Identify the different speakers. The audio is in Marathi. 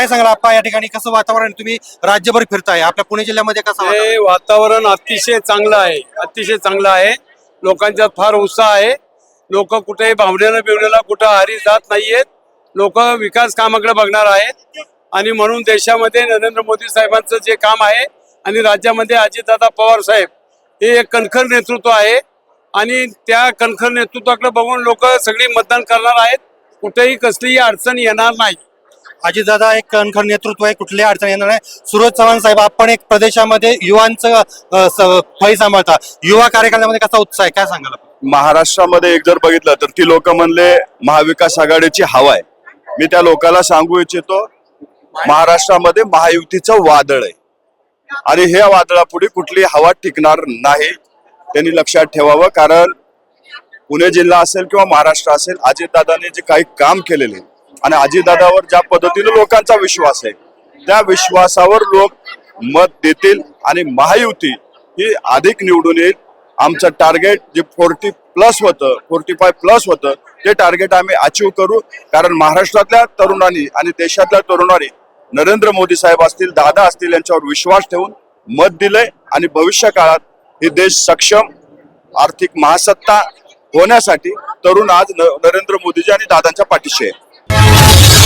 Speaker 1: काय सांगाल आप्पा या ठिकाणी? कसं वातावरण? तुम्ही राज्यभर फिरताय? आपल्या पुणे जिल्ह्यामध्ये कसं?
Speaker 2: हे वातावरण? अतिशय चांगलं आहे. अतिशय चांगलं आहे. लोकांच्यात फार उत्साह आहे. लोक कुठेही भावनेनं बिवण्याला कुठं हारी जात नाहीयेत. लोक विकास कामाकडे बघणार आहेत. आणि म्हणून देशामध्ये नरेंद्र मोदी साहेबांचं जे काम आहे आणि राज्यामध्ये अजितदादा पवार साहेब हे एक कणखर नेतृत्व आहे. आणि त्या कणखर नेतृत्वाकडे बघून लोक सगळी मतदान करणार आहेत. कुठेही कसलीही अडचण येणार नाही.
Speaker 1: अजितदादा एक कणखर नेतृत्व आहे कुठली अडचण येणार नाही. सुरज चव्हाण साहेब आपण एक प्रदेशामध्ये युवांचं फळी सांभाळता. युवा कार्यक्रमामध्ये कसा उत्साह आहे? काय सांगाल
Speaker 3: महाराष्ट्रामध्ये एक जर बघितलं तर ती लोक म्हणले महाविकास आघाडीची हवा आहे. मी त्या लोकांना सांगू इच्छितो महाराष्ट्रामध्ये महायुतीचं वादळ आहे. आणि हे वादळापुढे कुठली हवा टिकणार नाही त्यांनी लक्षात ठेवावं. कारण पुणे जिल्हा असेल किंवा महाराष्ट्र असेल अजितदादाने जे काही काम केलेले आहे, आणि अजितदादावर ज्या पद्धतीने लोकांचा विश्वास आहे त्या विश्वासावर लोक मत देतील आणि महायुती ही अधिक निवडून येईल. आमचं टार्गेट जे फोर्टी प्लस होतं फोर्टी फाय प्लस होतं ते टार्गेट आम्ही अचीव करू. कारण महाराष्ट्रातल्या तरुणांनी आणि देशातल्या तरुणांनी नरेंद्र मोदी साहेब असतील दादा असतील यांच्यावर विश्वास ठेवून मत दिलंय आणि भविष्य काळात हे देश सक्षम आर्थिक महासत्ता होण्यासाठी तरुण आज नरेंद्र मोदीजी आणि दादांच्या पाठीशी आहे. Yeah.